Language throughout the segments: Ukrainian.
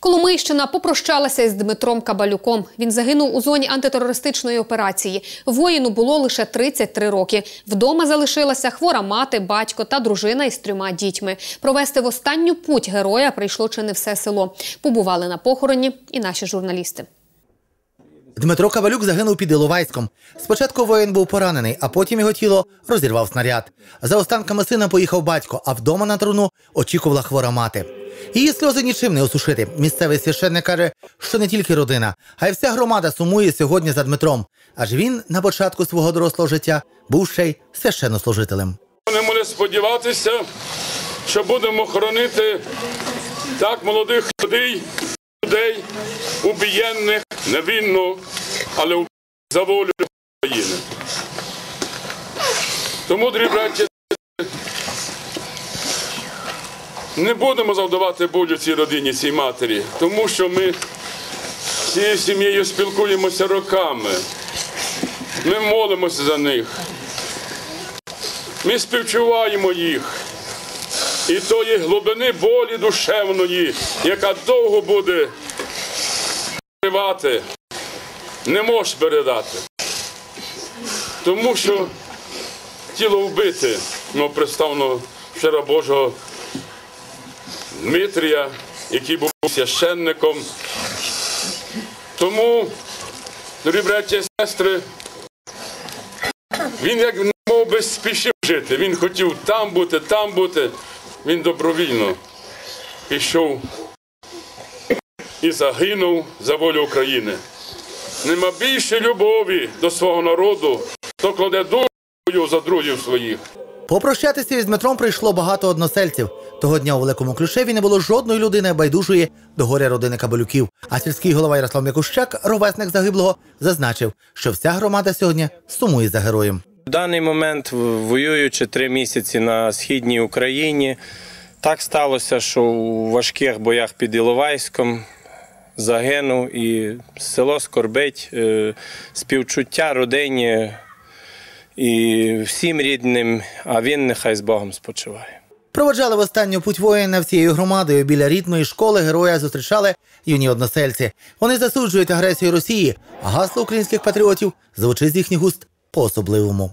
Коломийщина попрощалася із Дмитром Кабалюком. Він загинув у зоні антитерористичної операції. Воїну було лише 33 роки. Вдома залишилася хвора мати, батько та дружина із трьома дітьми. Провести в останню путь героя прийшло чи не все село. Побували на похороні і наші журналісти. Дмитро Кавалюк загинув під Іловайськом. Спочатку воїн був поранений, а потім його тіло розірвав снаряд. За останками сина поїхав батько, а вдома на труну очікувала хвора мати. Її сльози нічим не осушити. Місцевий священник каже, що не тільки родина, а й вся громада сумує сьогодні за Дмитром. Адже він на початку свого дорослого життя був ще й священнослужителем. Не може сподіватися, що будемо хоронити так молодих людей, людей убієнних невинно, але за волю України. Тому, дорогі браті, не будемо завдавати болю цій родині, цій матері, тому що ми цією сім'єю спілкуємося роками. Ми молимося за них. Ми співчуваємо їх і тої глибини болі душевної, яка довго буде тривати, не можеш передати. Тому що тіло вбите, ну, представно вчора Божого Дмитрія, який був священником. Тому, дорогі браті і сестри, він як мов би спішив жити. Він хотів там бути, там бути. Він добровільно пішов і загинув за волю України. Нема більше любові до свого народу, хто кладе душу за друзів своїх. Попрощатися із Дмитром прийшло багато односельців. Того дня у Великому Ключеві не було жодної людини байдужої до горя родини Кабалюків. А сільський голова Ярослав Мякущак, ровесник загиблого, зазначив, що вся громада сьогодні сумує за героєм. В даний момент, воюючи три місяці на східній Україні, так сталося, що у важких боях під Іловайськом загинув і село скорбить, е, співчуття родині і всім рідним, а він нехай з Богом спочиває. Проводжали в останню путь воїна всією громадою біля рідної школи героя зустрічали юні односельці. Вони засуджують агресію Росії, а гасло українських патріотів звучить з їхніх уст по-особливому.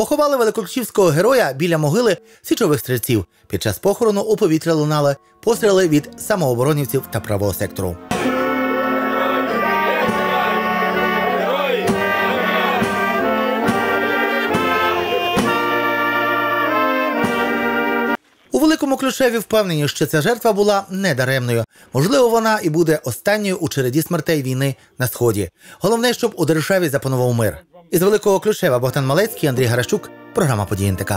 Поховали великокричівського героя біля могили січових стрільців. Під час похорону у повітря лунали постріли від самооборонівців та правого сектору. У великому ключеві впевнені, що ця жертва була недаремною. Можливо, вона і буде останньою у череді смертей війни на сході. Головне, щоб у державі запанував мир. Із великого ключева Богдан Малецький, Андрій Гарашчук, програма «Події НТК».